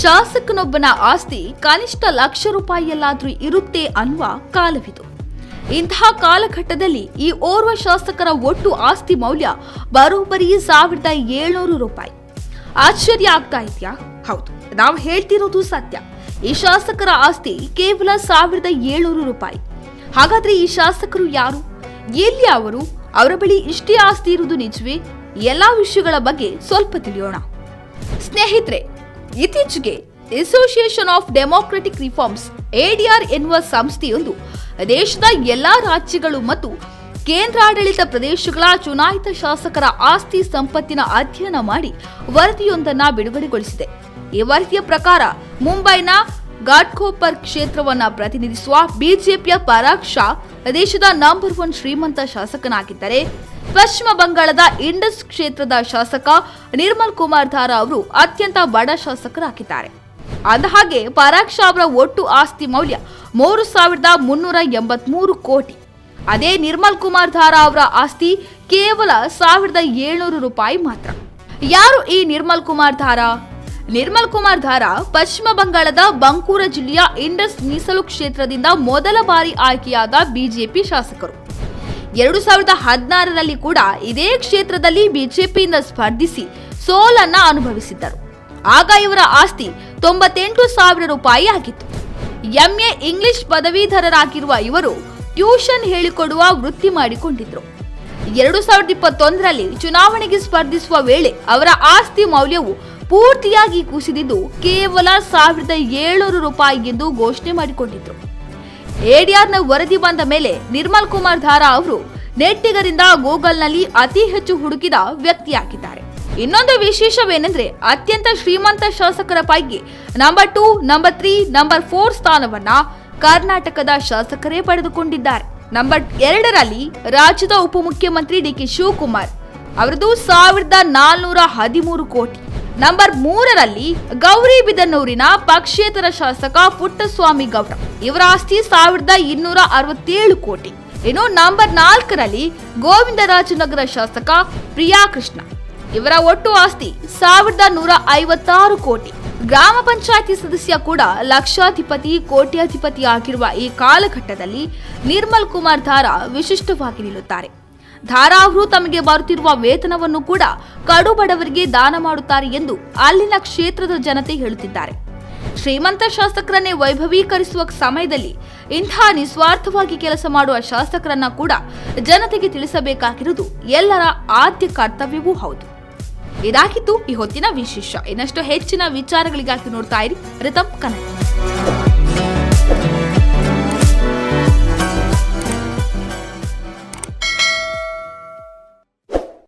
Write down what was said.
ಶಾಸಕನೊಬ್ಬನ ಆಸ್ತಿ ಕನಿಷ್ಠ ಲಕ್ಷ ರೂಪಾಯಿಯಲ್ಲಾದ್ರೂ ಇರುತ್ತೆ ಅನ್ನುವ ಕಾಲವಿದು. ಇಂತಹ ಕಾಲಘಟ್ಟದಲ್ಲಿ ಈ ಓರ್ವ ಶಾಸಕರ ಒಟ್ಟು ಆಸ್ತಿ ಮೌಲ್ಯ ಬರೋಬ್ಬರಿ ಸಾವಿರದ ಏಳ್ನೂರು ರೂಪಾಯಿ. ಆಶ್ಚರ್ಯ ಆಗ್ತಾ ಇದೆಯಾ? ಹೌದು, ನಾವು ಹೇಳ್ತಿರೋದು ಸತ್ಯ. ಈ ಶಾಸಕರ ಆಸ್ತಿ ಕೇವಲ ಸಾವಿರದ ಏಳ್ನೂರು ರೂಪಾಯಿ. ಹಾಗಾದ್ರೆ ಈ ಶಾಸಕರು ಯಾರು? ಎಲ್ಲಿ ಅವರು? ಅವರ ಬಳಿ ಇಷ್ಟೇ ಆಸ್ತಿ ಇರುವುದು ನಿಜವೇ? ಎಲ್ಲಾ ವಿಷಯಗಳ ಬಗ್ಗೆ ಸ್ವಲ್ಪ ತಿಳಿಯೋಣ. ಸ್ನೇಹಿತರೆ ಇತ್ತೀಚೆಗೆ Association of Democratic Reforms ADR ಎನ್ನುವ ಸಂಸ್ಥೆಯೊಂದು ದೇಶದ ಎಲ್ಲಾ ರಾಜ್ಯಗಳು ಮತ್ತು ಕೇಂದ್ರಾಡಳಿತ ಪ್ರದೇಶಗಳ ಚುನಾಯಿತ ಶಾಸಕರ ಆಸ್ತಿ ಸಂಪತ್ತಿನ ಅಧ್ಯಯನ ಮಾಡಿ ವರದಿಯೊಂದನ್ನು ಬಿಡುಗಡೆಗೊಳಿಸಿದೆ. ಈ ವರದಿಯ ಪ್ರಕಾರ ಮುಂಬೈನ ಘಾಟ್ಕೋಪರ್ ಕ್ಷೇತ್ರವನ್ನು ಪ್ರತಿನಿಧಿಸುವ ಬಿಜೆಪಿಯ ಪರಾಗ್ ಶಾ ದೇಶದ ನಂಬರ್ ಒನ್ ಶ್ರೀಮಂತ ಶಾಸಕನಾಗಿದ್ದರೆ, ಪಶ್ಚಿಮ ಬಂಗಾಳದ ಇಂಡಸ್ ಕ್ಷೇತ್ರದ ಶಾಸಕ ನಿರ್ಮಲ್ ಕುಮಾರ್ ಧಾರಾ ಅವರು ಅತ್ಯಂತ ಬಡ ಶಾಸಕರಾಗಿದ್ದಾರೆ. ಅಂದಹಾಗೆ ಪರಾಗ್ ಶಾ ಅವರ ಒಟ್ಟು ಆಸ್ತಿ ಮೌಲ್ಯ ಮೂರು ಸಾವಿರದ ಮುನ್ನೂರ ಎಂಬತ್ಮೂರು ಕೋಟಿ. ಅದೇ ನಿರ್ಮಲ್ ಕುಮಾರ್ ಧಾರಾ ಅವರ ಆಸ್ತಿ ಕೇವಲ ಸಾವಿರದ ಏಳ್ನೂರು ರೂಪಾಯಿ ಮಾತ್ರ. ಯಾರು ಈ ನಿರ್ಮಲ್ ಕುಮಾರ್ ಧಾರಾ? ನಿರ್ಮಲ್ ಕುಮಾರ್ ಧಾರಾ ಪಶ್ಚಿಮ ಬಂಗಾಳದ ಬಂಕೂರ ಜಿಲ್ಲೆಯ ಇಂಡಸ್ ಮೀಸಲು ಕ್ಷೇತ್ರದಿಂದ ಮೊದಲ ಬಾರಿ ಆಯ್ಕೆಯಾದ ಬಿಜೆಪಿ ಶಾಸಕರು. ಎರಡು ಸಾವಿರದ ಹದಿನಾರರಲ್ಲಿ ಕೂಡ ಇದೇ ಕ್ಷೇತ್ರದಲ್ಲಿ ಬಿಜೆಪಿಯಿಂದ ಸ್ಪರ್ಧಿಸಿ ಸೋಲನ್ನ ಅನುಭವಿಸಿದ್ದರು. ಆಗ ಇವರ ಆಸ್ತಿ ತೊಂಬತ್ತೆಂಟು ಸಾವಿರ ರೂಪಾಯಿ ಆಗಿತ್ತು. ಎಂಎ ಇಂಗ್ಲಿಷ್ ಪದವೀಧರರಾಗಿರುವ ಇವರು ಟ್ಯೂಷನ್ ಹೇಳಿಕೊಡುವ ವೃತ್ತಿ ಮಾಡಿಕೊಂಡಿದ್ರು. ಎರಡು ಸಾವಿರದ ಇಪ್ಪತ್ತೊಂದರಲ್ಲಿ ಚುನಾವಣೆಗೆ ಸ್ಪರ್ಧಿಸುವ ವೇಳೆ ಅವರ ಆಸ್ತಿ ಮೌಲ್ಯವು ಪೂರ್ತಿಯಾಗಿ ಕುಸಿದಿದ್ದು ಕೇವಲ ಸಾವಿರದ ಏಳ್ನೂರು ರೂಪಾಯಿ ಎಂದು ಘೋಷಣೆ ಮಾಡಿಕೊಂಡಿದ್ರು. ಎಡಿಆರ್ನ ವರದಿ ಬಂದ ಮೇಲೆ ನಿರ್ಮಲ್ ಕುಮಾರ್ ಧಾರಾ ಅವರು ನೆಟ್ಟಿಗರಿಂದ ಗೂಗಲ್ನಲ್ಲಿ ಅತಿ ಹೆಚ್ಚು ಹುಡುಕಿದ ವ್ಯಕ್ತಿಯಾಗಿದ್ದಾರೆ. ಇನ್ನೊಂದು ವಿಶೇಷವೇನೆಂದ್ರೆ ಅತ್ಯಂತ ಶ್ರೀಮಂತ ಶಾಸಕರ ಪೈಕಿ number two number three number four ಸ್ಥಾನವನ್ನ ಕರ್ನಾಟಕದ ಶಾಸಕರೇ ಪಡೆದುಕೊಂಡಿದ್ದಾರೆ. ನಂಬರ್ ಎರಡರಲ್ಲಿ ರಾಜ್ಯದ ಉಪಮುಖ್ಯಮಂತ್ರಿ ಡಿ ಕೆ ಶಿವಕುಮಾರ್. ಅವರದು ಸಾವಿರದ ನಾಲ್ನೂರ ಹದಿಮೂರು ಕೋಟಿ. ನಂಬರ್ ಮೂರರಲ್ಲಿ ಗೌರಿ ಬಿದನೂರಿನ ಪಕ್ಷೇತರ ಶಾಸಕ ಪುಟ್ಟಸ್ವಾಮಿ ಗೌಡ. ಇವರ ಆಸ್ತಿ ಸಾವಿರದ ಇನ್ನೂರ ಅರವತ್ತೇಳು ಕೋಟಿ. ಇನ್ನು ನಂಬರ್ ನಾಲ್ಕರಲ್ಲಿ ಗೋವಿಂದರಾಜನಗರ ಶಾಸಕ ಪ್ರಿಯಾ ಕೃಷ್ಣ. ಇವರ ಒಟ್ಟು ಆಸ್ತಿ ಸಾವಿರದ ನೂರ ಐವತ್ತಾರು ಕೋಟಿ. ಗ್ರಾಮ ಪಂಚಾಯತಿ ಸದಸ್ಯ ಕೂಡ ಲಕ್ಷಾಧಿಪತಿ, ಕೋಟ್ಯಾಧಿಪತಿ ಆಗಿರುವ ಈ ಕಾಲಘಟ್ಟದಲ್ಲಿ ನಿರ್ಮಲ್ ಕುಮಾರ್ ಧಾರಾ ವಿಶಿಷ್ಟವಾಗಿ ನಿಲ್ಲುತ್ತಾರೆ. ಧಾರಾ ಅವರು ತಮಗೆ ಬರುತ್ತಿರುವ ವೇತನವನ್ನು ಕೂಡ ಕಡು ಬಡವರಿಗೆ ದಾನ ಮಾಡುತ್ತಾರೆ ಎಂದು ಅಲ್ಲಿನ ಕ್ಷೇತ್ರದ ಜನತೆ ಹೇಳುತ್ತಿದ್ದಾರೆ. ಶ್ರೀಮಂತ ಶಾಸಕರನ್ನೇ ವೈಭವೀಕರಿಸುವ ಸಮಯದಲ್ಲಿ ಇಂಥ ನಿಸ್ವಾರ್ಥವಾಗಿ ಕೆಲಸ ಮಾಡುವ ಶಾಸಕರನ್ನ ಕೂಡ ಜನತೆಗೆ ತಿಳಿಸಬೇಕಾಗಿರುವುದು ಎಲ್ಲರ ಆದ್ಯ ಕರ್ತವ್ಯವೂ ಹೌದು. ಇದಾಗಿತ್ತು ಈ ಹೊತ್ತಿನ ವಿಶೇಷ. ಇನ್ನಷ್ಟು ಹೆಚ್ಚಿನ ವಿಚಾರಗಳಿಗಾಗಿ ನೋಡ್ತಾ ಇರಿ, ರಿತಂ ಕನ್ನಡ.